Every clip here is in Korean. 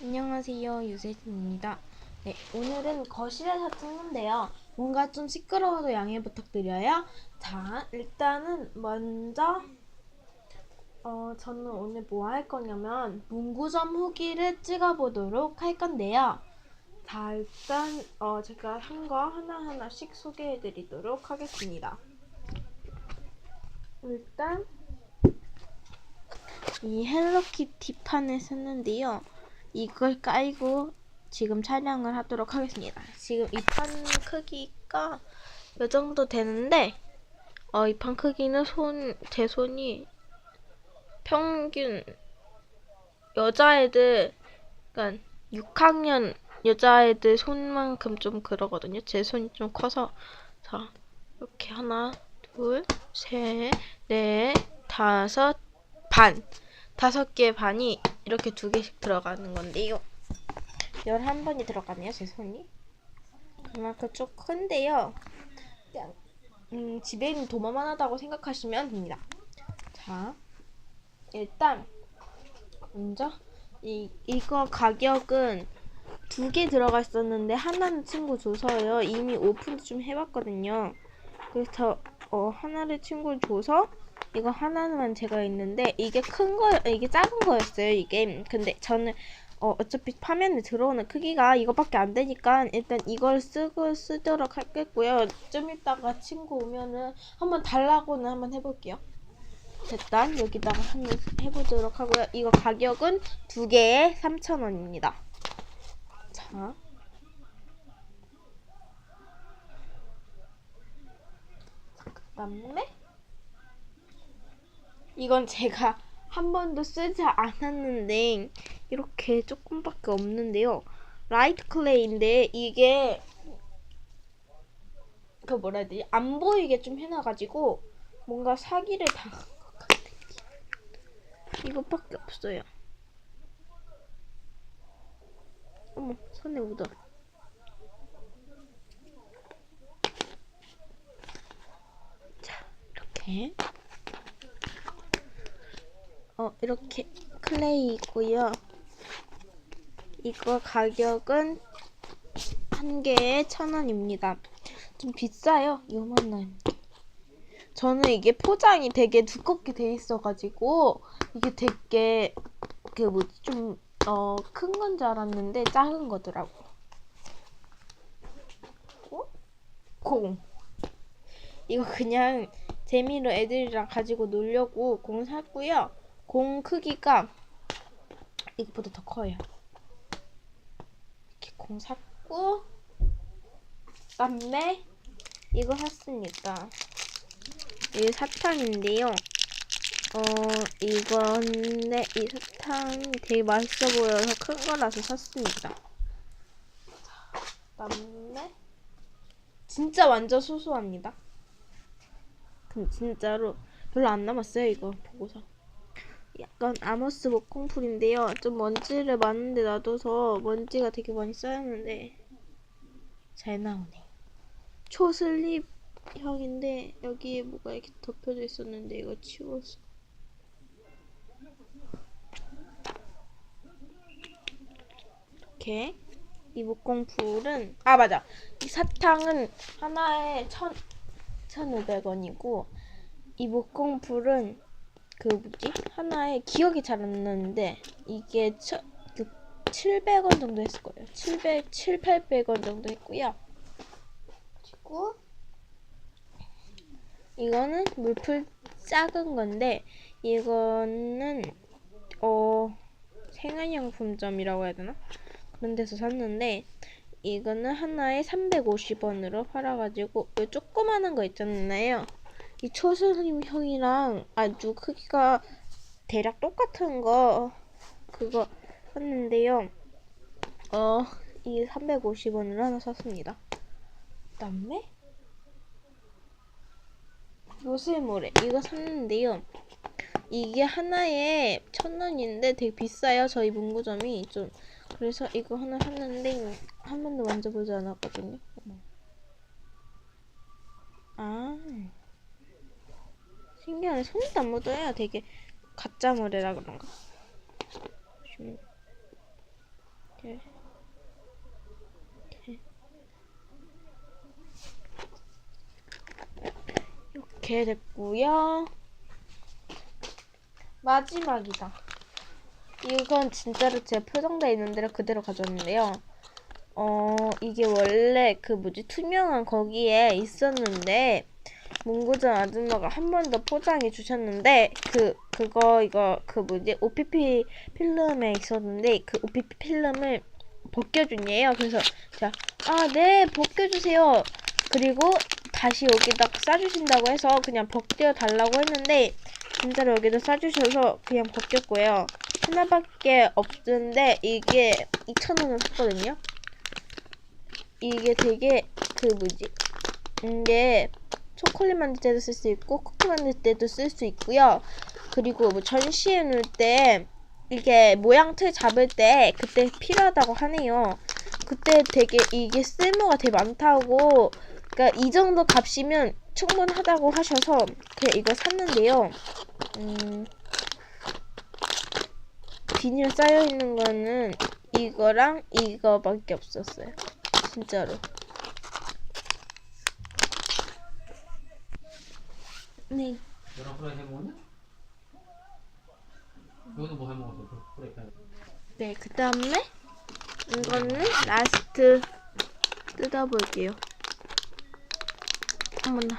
안녕하세요 유세진입니다. 네 오늘은 거실에서 찍는데요. 뭔가 좀 시끄러워도 양해 부탁드려요. 자 일단은 먼저 어 저는 오늘 뭐 할 거냐면 문구점 후기를 찍어보도록 할 건데요. 자 일단 어 제가 한 거 하나 하나씩 소개해 드리도록 하겠습니다. 일단 이 헬로키티 판을 썼는데요. 이걸 깔고 지금 촬영을 하도록 하겠습니다. 지금 이 판 크기가 이 정도 되는데 어, 이 판 크기는 손, 제 손이 평균 여자애들 그러니까 6학년 여자애들 손만큼 좀 그러거든요. 제 손이 좀 커서 자 이렇게 하나 둘셋넷 다섯 반 다섯 개 반이 이렇게 두 개씩 들어가는 건데요. 11번이 들어가네요, 제 손이. 그만큼 좀 큰데요. 그냥, 음, 집에 있는 도마만 하다고 생각하시면 됩니다. 자, 일단, 먼저, 이, 이거 가격은 두 개 들어가 있었는데, 하나는 친구 줘서요. 이미 오픈도 좀 해봤거든요. 그래서, 어, 하나를 친구 줘서, 이거 하나만 제가 있는데 이게 큰 거, 이게 작은 거였어요. 이게 근데 저는 어, 어차피 화면에 들어오는 크기가 이거밖에 안 되니까 일단 이걸 쓰고 쓰도록 하겠고요. 좀 이따가 친구 오면은 한번 달라고는 한번 해볼게요. 일단 여기다가 한번 해보도록 하고요. 이거 가격은 두 개에 3,000원입니다. 자. 그 다음에 이건 제가 한 번도 쓰지 않았는데 이렇게 조금밖에 없는데요. 라이트 클레이인데 이게 그 뭐라 해야 되지? 안 보이게 좀 해놔가지고 뭔가 사기를 당한 것 같아. 이것밖에 없어요. 어머 손에 묻어. 자 이렇게. 어, 이렇게 클레이 있고요. 이거 가격은 한 개에 천 원입니다. 좀 비싸요. 요만한. 저는 이게 포장이 되게 두껍게 돼 있어가지고 이게 되게 그 뭐지 좀어큰 건 줄 알았는데 작은 거더라고. 어? 공. 이거 그냥 재미로 애들이랑 가지고 놀려고 공 샀고요. 공 크기가 이것보다 더 커요. 이렇게 공 샀고 그다음에 이거 샀습니다. 이 사탕인데요. 어 이건데 이 사탕이 되게 맛있어 보여서 큰 거라서 샀습니다. 그다음에 진짜 완전 소소합니다. 근데 진짜로 별로 안 남았어요 이거 보고서. 약간 아모스 목공풀인데요. 좀 먼지를 많은데 놔둬서 먼지가 되게 많이 쌓였는데 잘 나오네. 초슬립 형인데 여기에 뭐가 이렇게 덮여져 있었는데 이거 치웠어. 이렇게 이 목공풀은 아 맞아 이 사탕은 하나에 천 1,500원이고 이 목공풀은 그 뭐지 하나에 기억이 잘 안 나는데 이게 처, 그 700원 정도 했을 거예요. 700, 7, 800원 정도 했고요. 그리고 이거는 물풀 작은 건데 이거는 어 생활용품점이라고 해야 되나 그런 데서 샀는데 이거는 하나에 350원으로 팔아가지고 이 조그마한 거 있잖아요. 이 초슬림형이랑 아주 크기가 대략 똑같은 거 그거 샀는데요. 어, 이 350원을 하나 샀습니다. 그다음에 요새모래 이거 샀는데요. 이게 하나에 천 원인데 되게 비싸요. 저희 문구점이 좀 그래서 이거 하나 샀는데 한 번도 만져보지 않았거든요. 아. 신기하네. 손에도 안 묻어요. 되게 가짜 모래라 그런가. 이렇게. 이렇게 됐고요. 마지막이다. 이건 진짜로 제 표정돼 있는 대로 그대로 가져왔는데요. 어, 이게 원래 그 뭐지, 투명한 거기에 있었는데, 문구점 아줌마가 한 번 더 포장해 주셨는데, 그, 그거, 이거, 그 뭐지, OPP 필름에 있었는데, 그 OPP 필름을 벗겨준이에요. 그래서, 제가, 아, 네, 벗겨주세요. 그리고 다시 여기다 싸주신다고 해서 그냥 벗겨달라고 했는데, 진짜로 여기다 싸주셔서 그냥 벗겼고요. 하나밖에 없는데, 이게 2,000원을 샀거든요. 이게 되게 그 뭐지? 이게 초콜릿 만들 때도 쓸 수 있고 쿠키 만들 때도 쓸 수 있고요. 그리고 뭐 전시해 놓을 때 이게 모양 틀 잡을 때 그때 필요하다고 하네요. 그때 되게 이게 쓸모가 되게 많다고 그러니까 이 정도 값이면 충분하다고 하셔서 그냥 이거 샀는데요. 음 비닐 쌓여 있는 거는 이거랑 이거밖에 없었어요 진짜로. 네. 너랑 후라이 해 먹었냐? 이거는 뭐 해 먹었어? 그. 네, 그 다음에 이거는 라스트 뜯어볼게요. 어머나.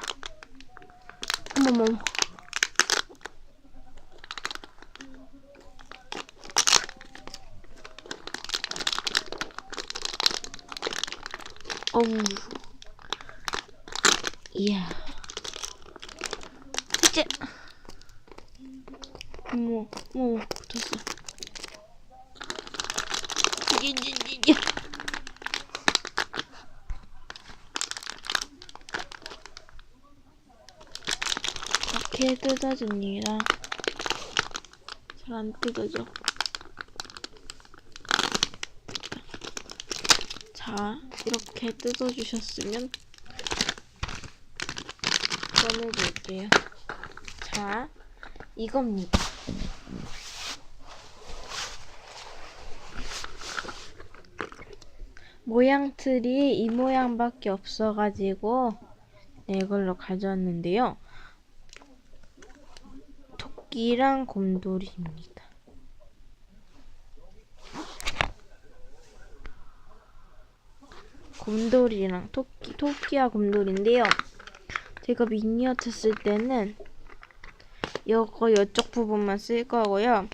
어머머. 어우. 이야. 이제. 어머, 어머, 붙었어. 이지지지. 이렇게 뜯어줍니다. 잘 안 뜯어져. 자, 이렇게 뜯어주셨으면 꺼내볼게요. 자, 이겁니다. 모양 틀이 이 모양밖에 없어가지고 네, 이걸로 가져왔는데요. 토끼랑 곰돌이입니다. 곰돌이랑 토끼, 토끼와 곰돌인데요. 제가 미니어처 쓸 때는 이거 이쪽 부분만 쓸 거고요.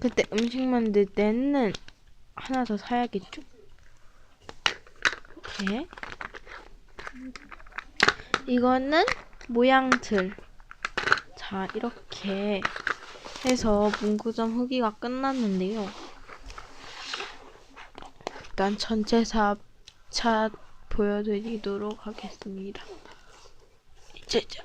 그때 음식 만들 때는 하나 더 사야겠죠? 이렇게 이거는 모양틀 자 이렇게 해서 문구점 후기가 끝났는데요 일단 전체 사 차 보여드리도록 하겠습니다. 짜자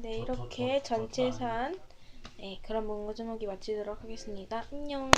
네 이렇게 전체 산. 네, 문구점 후기 마치도록 하겠습니다. 안녕